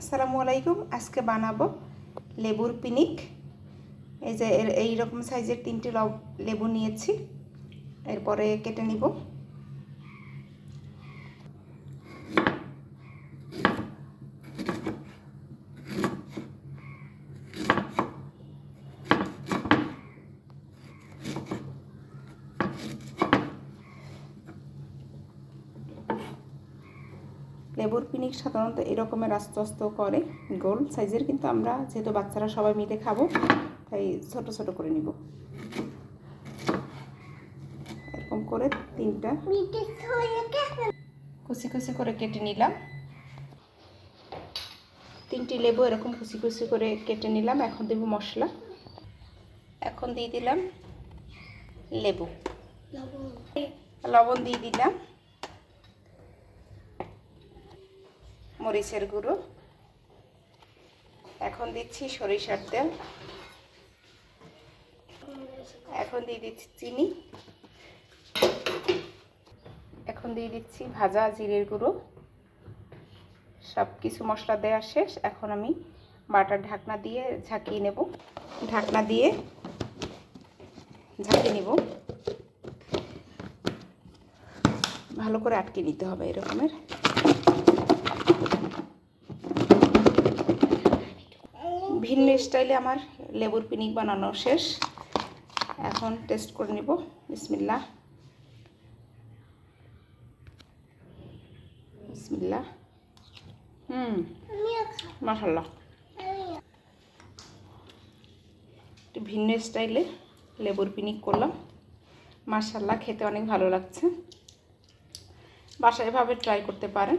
আসসালামু আলাইকুম, আজকে বানাবো লেবুর পিনিক। এই যে এইরকম এই রকম সাইজের তিনটি লেবু নিয়েছি। এরপরে কেটে নিব। লেবুর পিনিক সাধারণত এরকমের আস্তে আস্তে করে, গোল সাইজের, কিন্তু আমরা যেহেতু বাচ্চারা সবাই মিলে খাব, তাই ছোট ছোট করে নিব। এরকম করে তিনটা। কুচি কুচি করে কেটে নিলাম। তিনটি লেবু এরকম কুচি কুচি করে কেটে নিলাম। এখন দেব মশলা। এখন দিয়ে দিলাম লেবু। লবণ দিয়ে দিলাম। মরিচের গুঁড়ো। এখন দিচ্ছি সরিষার তেল। এখন দিয়ে দিচ্ছি চিনি। এখন দিয়ে দিচ্ছি ভাজা জিরের গুঁড়ো। সব কিছু মশলা দেওয়া শেষ। এখন আমি বাটার ঢাকনা দিয়ে ঝাঁকিয়ে নেব। ঢাকনা দিয়ে ঝাঁকিয়ে নেব। ভালো করে আটকে নিতে হবে এরকমের। ভিন্ন স্টাইলে আমার লেবুর পিনিক বানানো শেষ। এখন টেস্ট করে নিব। বিসমিল্লা বিসমিল্লা হুম মাসাল্লাহ একটু ভিন্ন স্টাইলে লেবুর পিনিক করলাম। মাসাল্লাহ খেতে অনেক ভালো লাগছে। বাসায় এভাবে ট্রাই করতে পারেন।